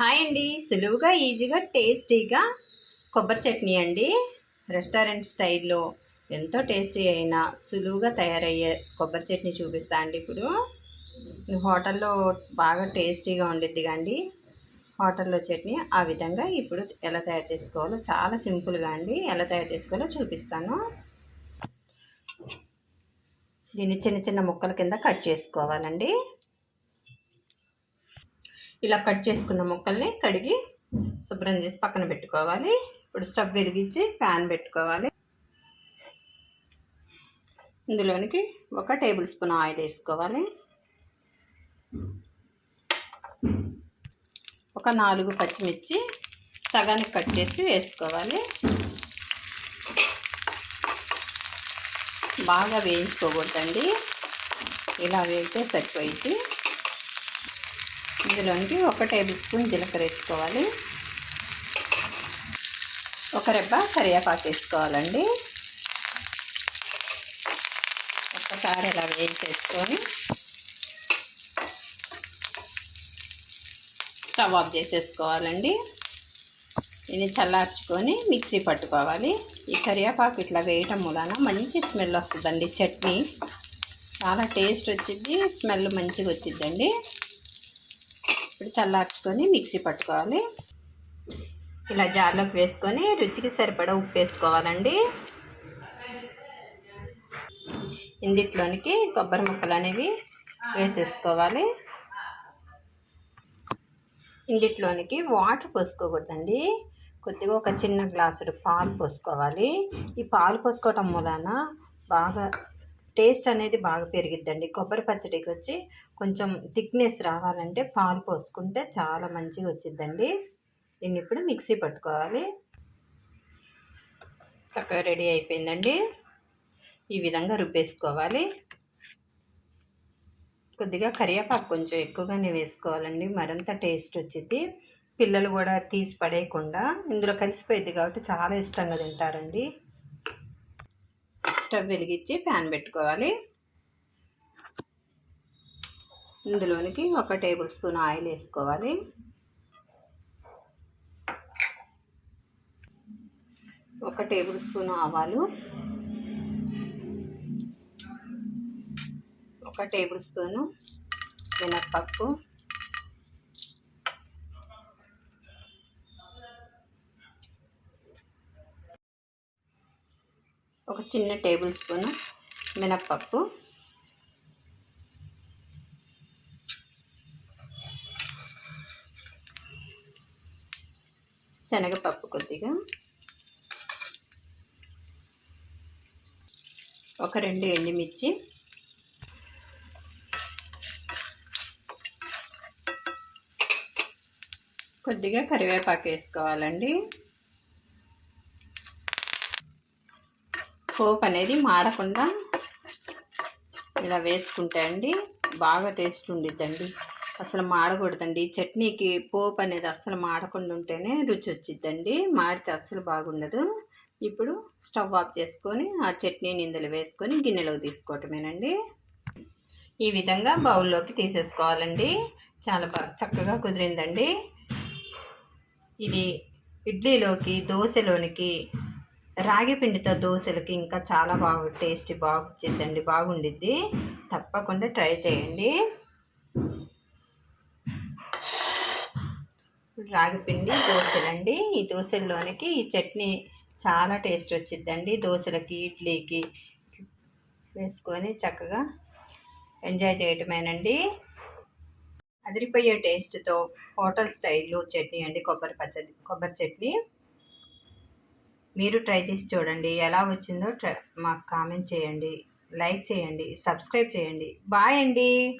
Hi అండి. సులువుగా ఈజీగా టేస్టీగా కొబ్బరి చట్నీ అండి. రెస్టారెంట్ స్టైల్లో ఎంతో టేస్టీ అయినా సులువుగా తయారయ్యే కొబ్బరి చట్నీ చూపిస్తా అండి ఇప్పుడు. హోటల్లో బాగా టేస్టీగా ఉండిద్ది అండి హోటల్లో చట్నీ ఆ విధంగా ఇప్పుడు ఎలా తయారు చేసుకోవాలో చాలా సింపుల్గా అండి. ఎలా తయారు చేసుకోవాలో చూపిస్తాను. దీన్ని చిన్న చిన్న ముక్కల కింద కట్ చేసుకోవాలండి. ఇలా కట్ చేసుకున్న ముక్కల్ని కడిగి శుభ్రం చేసి పక్కన పెట్టుకోవాలి. ఇప్పుడు స్టవ్ వెలిగించి ప్యాన్ పెట్టుకోవాలి. ఇందులోనికి ఒక టేబుల్ స్పూన్ ఆయిల్ వేసుకోవాలి. ఒక నాలుగు పచ్చిమిర్చి సగానికి కట్ చేసి వేసుకోవాలి. బాగా వేయించుకోకూడదండి. ఇలా వేయితే సరిపోయింది. ఇందులోనికి ఒక టేబుల్ స్పూన్ జీలకర్ర వేసుకోవాలి. ఒక రెబ్బ కరివేపాకు వేసుకోవాలండి. ఒక్కసారి ఇలా వేయించేసుకొని స్టవ్ ఆఫ్ చేసేసుకోవాలండి. ఇది చల్లార్చుకొని మిక్సీ పట్టుకోవాలి. ఈ కరివేపాకు ఇట్లా వేయటం మూలన మంచి స్మెల్ వస్తుందండి. చట్నీ చాలా టేస్ట్ వచ్చింది స్మెల్ మంచిగా వచ్చిందండి. ఇప్పుడు చల్లార్చుకొని మిక్సీ పట్టుకోవాలి. ఇలా జార్లోకి వేసుకొని రుచికి సరిపడా ఉప్పు వేసుకోవాలండి. ఇందిట్లోనికి కొబ్బరి ముక్కలు అనేవి వేసేసుకోవాలి. ఇందిట్లోనికి వాటర్ పోసుకోకూడదండి. కొద్దిగా ఒక చిన్న గ్లాసుడు పాలు పోసుకోవాలి. ఈ పాలు పోసుకోవటం మూలాన బాగా టేస్ట్ అనేది బాగా పెరిగిద్దండి. కొబ్బరి పచ్చడికి వచ్చి కొంచెం థిక్నెస్ రావాలంటే పాలు పోసుకుంటే చాలా మంచిగా వచ్చిద్దండి. దీన్ని ఇప్పుడు మిక్సీ పట్టుకోవాలి. చక్కగా రెడీ అయిపోయిందండి. ఈ విధంగా రుబ్బేసుకోవాలి. కొద్దిగా కరివేపాకు కొంచెం ఎక్కువగానే వేసుకోవాలండి. మరింత టేస్ట్ వచ్చింది పిల్లలు కూడా తీసి పడేయకుండా. ఇందులో కలిసిపోయింది కాబట్టి చాలా ఇష్టంగా తింటారండి. స్టవ్ వెలిగించి ప్యాన్ పెట్టుకోవాలి. ఇందులోనికి ఒక టేబుల్ స్పూన్ ఆయిల్ వేసుకోవాలి. ఒక టేబుల్ స్పూన్ ఆవాలు. ఒక టేబుల్ స్పూను మినప్పప్పు ఒక చిన్న టేబుల్ స్పూను మినప్పప్పు. శనగపప్పు కొద్దిగా. ఒక రెండు ఎండుమిర్చి. కొద్దిగా కరివేపాకు వేసుకోవాలండి. పోపు అనేది మాడకుండా ఇలా వేసుకుంటే అండి బాగా టేస్ట్ ఉండిద్దండి. అసలు మాడకూడదండి. చట్నీకి పోపు అనేది అస్సలు మాడకుండా ఉంటేనే రుచి వచ్చిద్దండి. మాడితే అస్సలు బాగుండదు. ఇప్పుడు స్టవ్ ఆఫ్ చేసుకొని ఆ చట్నీని ఇందులో వేసుకొని గిన్నెలోకి తీసుకోవటమేనండి. ఈ విధంగా బౌల్లోకి తీసేసుకోవాలండి. చాలా బాగా చక్కగా కుదిరిందండి. ఇది ఇడ్లీలోకి దోశలోనికి రాగి పిండితో దోశలకి ఇంకా చాలా బాగా టేస్ట్ బాగుంటుందండి బాగుండిద్ది. తప్పకుండా ట్రై చేయండి. రాగిపిండి దోశలండి. ఈ దోశల్లోనికి ఈ చట్నీ చాలా టేస్ట్ వచ్చిద్దండి. దోశలకి ఇడ్లీకి వేసుకొని చక్కగా ఎంజాయ్ చేయటమేనండి. అదిరిపోయే టేస్ట్తో హోటల్ స్టైల్లో చట్నీ అండి కొబ్బరి పచ్చడి కొబ్బరి చట్నీ. మీరు ట్రై చేసి చూడండి. ఎలా వచ్చిందో ట్రై మాకు కామెంట్ చేయండి. లైక్ చేయండి. సబ్స్క్రైబ్ చేయండి. బాయ్ అండి.